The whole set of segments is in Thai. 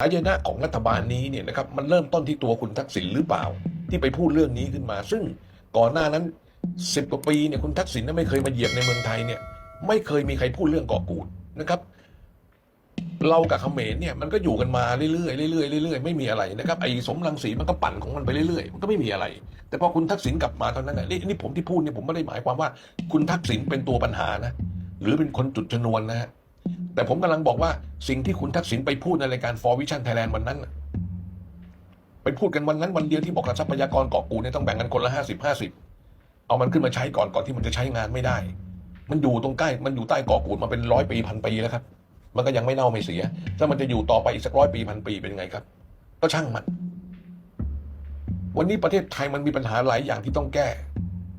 หายนะของรัฐบาลนี้เนี่ยนะครับมันเริ่มต้นที่ตัวคุณทักษิณหรือเปล่า ที่ไปพูดเรื่องนี้ขึ้นมา ซึ่งก่อนหน้านั้นสิบกว่าปีเนี่ยคุณทักษิณน่ะไม่เคยมาเหยียบในเมืองไทยเนี่ยไม่เคยมีใครพูดเรื่องเกาะกูดนะครับ เรากับเขมรเนี่ยมันก็อยู่กันมาเรื่อยๆเรื่อยๆเรื่อยๆไม่มีอะไรนะครับไอ้สมรังสีมันก็ปั่นของมันไปเรื่อยๆมันก็ไม่มีอะไร แต่พอคุณทักษิณกลับมาตอนนั้นน่ะนี่นี่ผมที่พูดเนี่ยผมไม่ได้หมายความว่า คุณทักษิณเป็นตัวปัญหานะหรือเป็นคนจุดชนวนนะฮะ แต่ผมกำลังบอกว่าสิ่งที่คุณทักษิณไปพูดในรายการ For Vision Thailand วันนั้นไปพูดกันวันนั้นวันเดียวที่บอกว่าทรัพยากรเกาะกูเนี่ยต้องแบ่งกันคนละห้าสิบห้าสิบเอามันขึ้นมาใช้ก่อนก่อนที่มันจะใช้งานไม่ได้ มันอยู่ตรงใกล้มันอยู่ใต้เกาะกูดมาเป็นร้อยปีพันปีแล้วครับ มันก็ยังไม่เน่าไม่เสีย ถ้ามันจะอยู่ต่อไปอีกสักร้อยปีพันปีเป็นไงครับ ก็ช่างมัน วันนี้ประเทศไทยมันมีปัญหาหลายอย่างที่ต้องแก้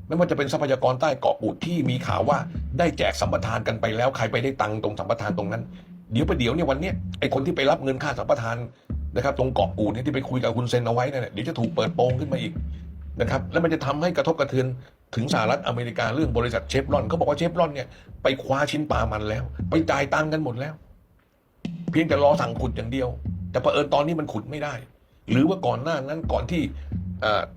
ไม่ว่าจะเป็นทรัพยากรใต้เกาะกูดที่มีข่าวว่าได้แจกสัมปทานกันไปแล้วใครไปได้ตังค์ตรงสัมปทานตรงนั้น เดี๋ยวไปเดี๋ยวเนี่ยวันเนี้ยไอคนที่ไปรับเงินค่าสัมปทานนะครับตรงเกาะกูดเนี่ยที่ไปคุยกับคุณเซนเอาไว้นั่นแหละเดี๋ยวจะถูกเปิดโปงขึ้นมาอีกนะครับแล้วมันจะทำให้กระทบกระเทือนถึงสหรัฐอเมริกาเรื่องบริษัทเชฟรอนเขาบอกว่าเชฟรอนเนี่ยไปคว้าชิ้นปลามันแล้ว ไปจ่ายตังค์กันหมดแล้ว เพียงแต่รอสั่งขุดอย่างเดียว แต่เผอิญตอนนี้มันขุดไม่ได้ หรือว่าก่อนหน้านั้นก่อนที่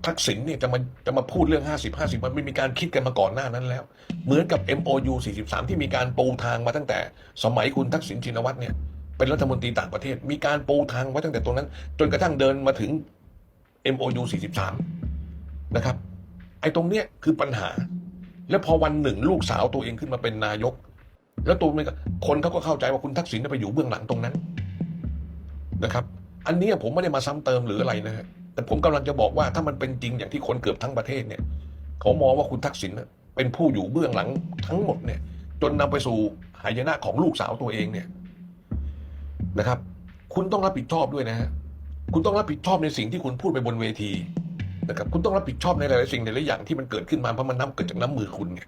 ทักษิณเนี่ยจะมาจะมาพูดเรื่อง 50 50 มันไม่มีการคิดกันมาก่อนหน้านั้นแล้ว เหมือนกับ MOU 43 ที่มีการปูทางมาตั้งแต่ สมัยคุณทักษิณชินวัตรเนี่ยเป็นรัฐมนตรีต่างประเทศ มีการปูทางไว้ตั้งแต่ตรงนั้น จนกระทั่งเดินมาถึง MOU 43 นะครับ ไอ้ตรงเนี้ยคือปัญหา แล้วพอวันหนึ่งลูกสาวตัวเองขึ้นมาเป็นนายก แล้วตัวมันคนเขาก็เข้าใจว่าคุณทักษิณไปอยู่เบื้องหลังตรงนั้นนะครับ อันนี้ผมไม่ได้มาซ้ำเติมหรืออะไรนะฮะ แต่ผมกำลังจะบอกว่าถ้ามันเป็นจริงอย่างที่คนเกือบทั้งประเทศเนี่ยเขามองว่าคุณทักษิณเป็นผู้อยู่เบื้องหลังทั้งหมดเนี่ย จนนำไปสู่หายนะของลูกสาวตัวเองเนี่ยนะครับ คุณต้องรับผิดชอบด้วยนะฮะคุณต้องรับผิดชอบในสิ่งที่คุณพูดไปบนเวทีนะครับคุณต้องรับผิดชอบในหลายๆสิ่งในหลายๆอย่างที่มันเกิดขึ้นมาเพราะมันน้ำเกิดจากน้ำมือคุณเนี่ย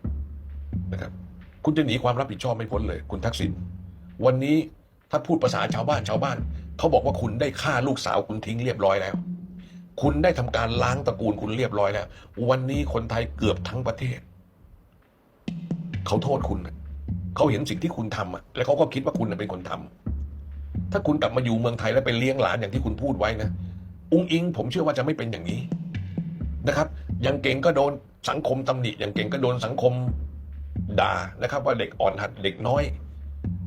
นะครับ คุณจะหนีความรับผิดชอบไม่พ้นเลย คุณทักษิณวันนี้ถ้าพูดภาษาชาวบ้านชาวบ้าน เขาบอกว่าคุณได้ฆ่าลูกสาวคุณทิ้งเรียบร้อยแล้ว คุณได้ทำการล้างตระกูลคุณเรียบร้อยแล้ว วันนี้คนไทยเกือบทั้งประเทศ เขาโทษคุณเขาเห็นสิ่งที่คุณทำอะแล้วเขาก็คิดว่าคุณเป็นคนทำถ้าคุณกลับมาอยู่เมืองไทยแล้วไปเลี้ยงหลานอย่างที่คุณพูดไว้นะอุ้งอิง ผมเชื่อว่าจะไม่เป็นอย่างนี้นะครับ อย่างเก่งก็โดนสังคมตำหนิ อย่างเก่งก็โดนสังคมด่านะครับ ว่าเด็กอ่อนหัดเด็กน้อย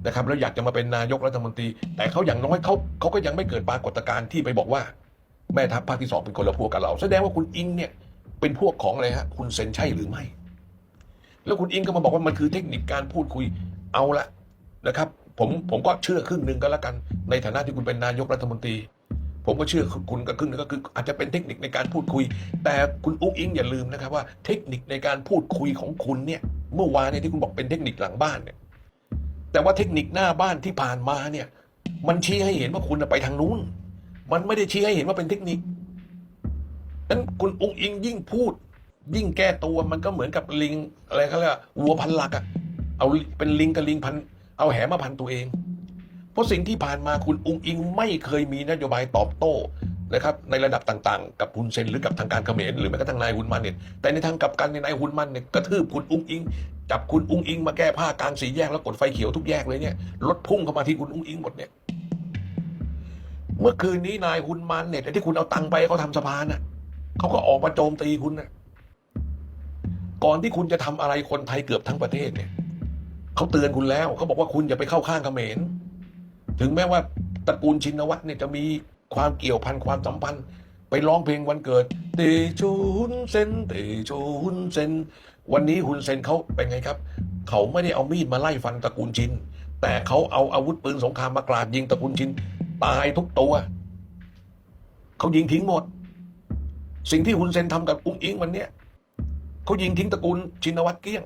นะครับ แล้วอยากจะมาเป็นนายกรัฐมนตรี แต่เขาอย่างน้อยเขาเขาก็ยังไม่เกิดปรากฏการณ์ที่ไปบอกว่า แม่ทัพภาคที่สองเป็นคนละพวกกับเรา แสดงว่าคุณอิงเนี่ยเป็นพวกของอะไรฮะคุณเซนใช่หรือไม่ แล้วคุณอิงก็มาบอกว่ามันคือเทคนิคการพูดคุยเอาละนะครับ ผมผมก็เชื่อครึ่งหนึ่งก็แล้วกัน ในฐานะที่คุณเป็นนายกรัฐมนตรี ผมก็เชื่อคุณกับครึ่งหนึงก็คือ อาจจะเป็นเทคนิคในการพูดคุย แต่คุณอุ้งอิงอย่าลืมนะครับว่าเทคนิคในการพูดคุยของคุณเนี่ย เมื่อวานเนี่ยที่คุณบอกเป็นเทคนิคหลังบ้านเนี่ย แต่ว่าเทคนิคหน้าบ้านที่ผ่านมาเนี่ย มันชี้ให้เห็นว่าคุณไปทางนู้น มันไม่ได้ชี้ให้เห็นว่าเป็นเทคนิคนั้นคุณองค์อิงยิ่งพูด ยิ่งแก้ตัวมันก็เหมือนกับลิงอะไรเขาเรียกวัวพันหลักอะเอาเป็นลิงกับลิงพัน เอาแหมาพันตัวเอง เพราะสิ่งที่ผ่านมาคุณองค์อิงไม่เคยมีนโยบายตอบโต้นะครับในระดับต่างๆ กับคุณเซนหรือกับทางการเขมรหรือแม้กระทั่งนายฮุนมันเนี่ยแต่ในทางกลับกันในนายฮุนมันเนี่ยกระทืบคุณองค์อิง จับคุณอุ้งอิงมาแก้ผ้ากลางสีแยกแล้วกดไฟเขียวทุกแยกเลยเนี่ยรถพุ่งเข้ามาที่คุณอุ้งอิงหมดเนี่ย เมื่อคืนนี้นายคุณมันเนี่ยที่คุณเอาตังค์ไปเขาทำสะพานน่ะเขาก็ออกมาโจมตีคุณน่ะก่อนที่คุณจะทำอะไรคนไทยเกือบทั้งประเทศเนี่ยเขาเตือนคุณแล้วเขาบอกว่าคุณอย่าไปเข้าข้างเขมร ถึงแม้ว่าตระกูลชินวัตรเนี่ยจะมีความเกี่ยวพันความสัมพันธ์ ไปร้องเพลงวันเกิดเตชูฮุนเซนเตชูฮุนเซนวันนี้ฮุนเซนเขาเป็นไงครับ เขาไม่ได้เอามีดมาไล่ฟันตระกูลชินแต่เขาเอาอาวุธปืนสงครามมากราดยิงตระกูลชิน ตายทุกตัว เขายิงทิ้งหมด สิ่งที่ฮุนเซนทำกับอุ้งอิงวันเนี้ยเขายิงทิ้งตระกูลชินวัตรเกลี้ยง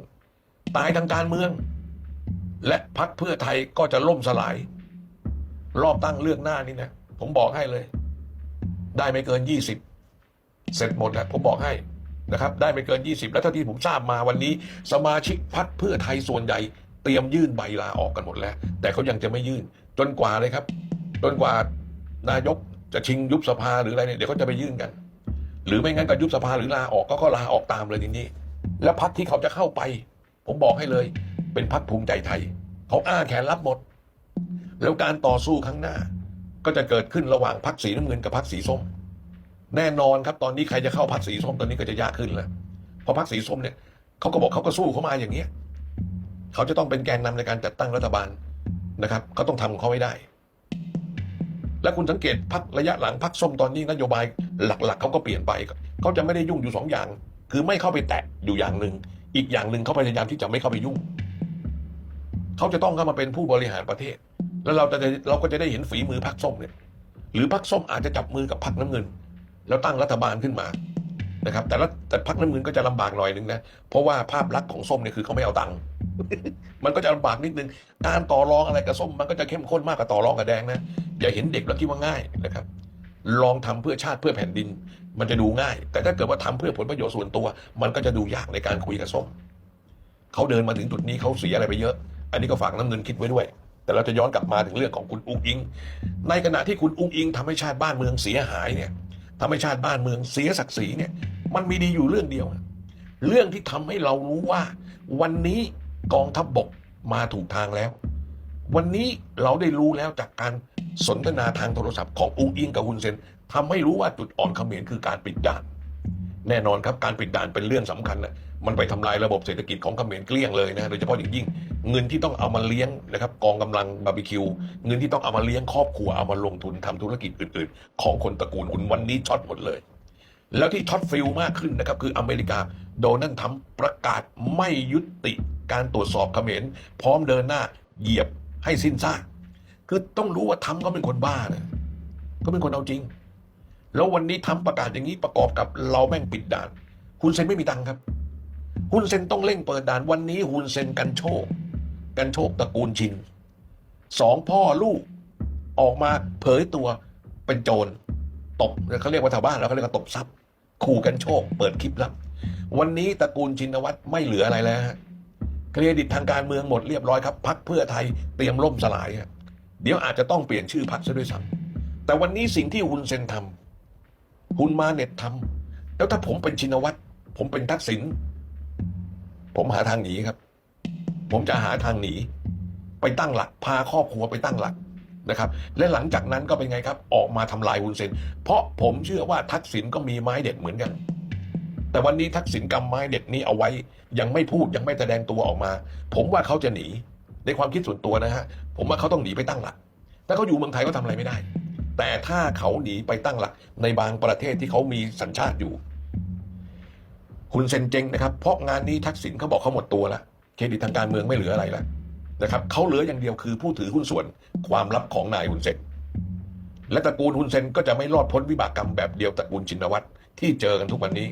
ตายทางการเมือง และพักเพื่อไทยก็จะล่มสลาย รอบตั้งเลือกหน้านี่นะ ผมบอกให้เลย ได้ไม่เกินยี่สิบเสร็จหมดแล้วผมบอกให้นะครับได้ไม่เกินยี่สิบแล้วเท่าที่ผมทราบมาวันนี้ สมาชิกพักเพื่อไทยส่วนใหญ่ เตรียมยื่นใบลาออกกันหมดแล้ว แต่เขายังจะไม่ยื่นจนกว่าเลยครับ จนกว่านายกจะชิงยุบสภาหรืออะไรเนี่ยเดี๋ยวเขาจะไปยื่นกัน หรือไม่งั้นก็ยุบสภาหรือลาออกก็ก็ลาออกตามเลยทีนี้ แล้วพักที่เขาจะเข้าไป ผมบอกให้เลย เป็นพักภูมิใจไทย เขาอ้าแขนรับหมด แล้วการต่อสู้ครั้งหน้า ก็จะเกิดขึ้นระหว่างพรรคสีน้ำเงินกับพรรคสีส้ม แน่นอนครับตอนนี้ใครจะเข้าพรรคสีส้มตอนนี้ก็จะยากขึ้นแล้วเพราะพรรคสีส้มเนี่ยเขาก็บอกเขาก็สู้เขามาอย่างเงี้ยเขาจะต้องเป็นแกนนำในการจัดตั้งรัฐบาลนะครับเขาต้องทำของเขาให้ได้ และคุณสังเกตพักระยะหลังพักส้มตอนนี้นโยบายหลักๆเขาก็เปลี่ยนไปเขาจะไม่ได้ยุ่งอยู่สองอย่าง คือไม่เข้าไปแตะอยู่อย่างหนึ่งอีกอย่างหนึ่งเขาพยายามที่จะไม่เข้าไปยุ่งเขาจะต้องเข้ามาเป็นผู้บริหารประเทศ แล้วเราจะเราก็จะได้เห็นฝีมือพักส้มเนี่ย หรือพักส้มอาจจะจับมือกับพักน้ำเงิน แล้วตั้งรัฐบาลขึ้นมานะครับ แต่ละแต่พักน้ำเงินก็จะลำบากหน่อยหนึ่งนะเพราะว่าภาพลักษณ์ของส้มเนี่ยคือเขาไม่เอาตังค์มันก็จะลำบากนิดนึงการต่อรองอะไรกับส้มมันก็จะเข้มข้นมากกว่าต่อรองกับแดงนะ อย่าเห็นเด็กแล้วคิดว่าง่ายนะครับ ลองทำเพื่อชาติเพื่อแผ่นดิน มันจะดูง่าย แต่ถ้าเกิดว่าทำเพื่อผลประโยชน์ส่วนตัว มันก็จะดูยากในการคุยกับส้มเขาเดินมาถึงจุดนี้เขาเสียอะไรไปเยอะ อันนี้ก็ฝากน้ำเงินคิดไว้ด้วย แต่เราจะย้อนกลับมาถึงเรื่องของคุณอุ้งอิง ในขณะที่คุณอุ้งอิงทำให้ชาติบ้านเมืองเสียหายเนี่ยทำให้ชาติบ้านเมืองเสียศักดิ์ศรีเนี่ย มันมีดีอยู่เรื่องเดียว เรื่องที่ทำให้เรารู้ว่า วันนี้กองทัพบบกมาถูกทางแล้ว วันนี้เราได้รู้แล้วจากการ สนทนาทางโทรศัพท์ของอุ้งอิงกับฮุนเซนทำให้รู้ว่าจุดอ่อนเขมรคือการปิดด่าน แน่นอนครับการปิดด่านเป็นเรื่องสำคัญนะมันไปทำลายระบบเศรษฐกิจของเขมรเกลี้ยงเลยนะโดยเฉพาะอย่างยิ่ง เงินที่ต้องเอามาเลี้ยงนะครับกองกำลังบาร์บีคิว เงินที่ต้องเอามาเลี้ยงครอบครัวเอามาลงทุนทำธุรกิจอื่น ๆ ของคนตระกูลคุณวันนี้ช็อตหมดเลยแล้วที่ช็อตฟิลมากขึ้นนะครับ คืออเมริกาโดนัลด์ทรัมป์ประกาศไม่ยุติการตรวจสอบเขมร พร้อมเดินหน้าเหยียบให้สิ้นซาก คือต้องรู้ว่าทรัมก็เป็นคนบ้านะก็เป็นคนเอาจริง แล้ววันนี้ทำประกาศอย่างนี้ประกอบกับเราแม่งปิดด่านฮุนเซนไม่มีตังค์ครับฮุนเซนต้องเร่งเปิดด่านวันนี้ฮุนเซนกันโชค กันโชคตระกูลชินสองพ่อลูกออกมาเผยตัวเป็นโจรตบเขาเรียกว่าชาวบ้านเราเขาเรียกว่าตบทรัพย์ขู่กันโชค เปิดคลิปลับ วันนี้ตระกูลชินวัตรไม่เหลืออะไรแล้วเครดิตทางการเมืองหมดเรียบร้อยครับพักเพื่อไทยเตรียมล่มสลายฮะ เดี๋ยวอาจจะต้องเปลี่ยนชื่อพักซะด้วยซ้ำแต่วันนี้สิ่งที่ฮุนเซนทำฮุนมาเน็ตทำแล้วถ้าผมเป็นชินวัตรผมเป็นทักษิณผมหาทางหนีครับ ผมจะหาทางหนี ไปตั้งหลัก พาครอบครัวไปตั้งหลักนะครับ และหลังจากนั้นก็เป็นไงครับ ออกมาทำลายฮุนเซน เพราะผมเชื่อว่าทักษิณก็มีไม้เด็ดเหมือนกัน แต่วันนี้ทักษิณกำไม้เด็ดนี้เอาไว้ ยังไม่พูดยังไม่แสดงตัวออกมา ผมว่าเขาจะหนี ในความคิดส่วนตัวนะฮะผมว่าเขาต้องหนีไปตั้งหลัก ถ้าเขาอยู่เมืองไทยก็ทำอะไรไม่ได้ แต่ถ้าเขาหนีไปตั้งหลัก ในบางประเทศที่เขามีสัญชาติอยู่ คุณเซนเจงนะครับเพราะงานนี้ทักษิณเขาบอกเขาหมดตัวแล้วเครดิตทางการเมืองไม่เหลืออะไรแล้วนะครับเขาเหลืออย่างเดียวคือผู้ถือหุ้นส่วนความลับของนายฮุนเซนและตระกูลฮุนเซนก็จะไม่รอดพ้นวิบากกรรมแบบเดียวตระกูลชินวัตรที่เจอกันทุกวันนี้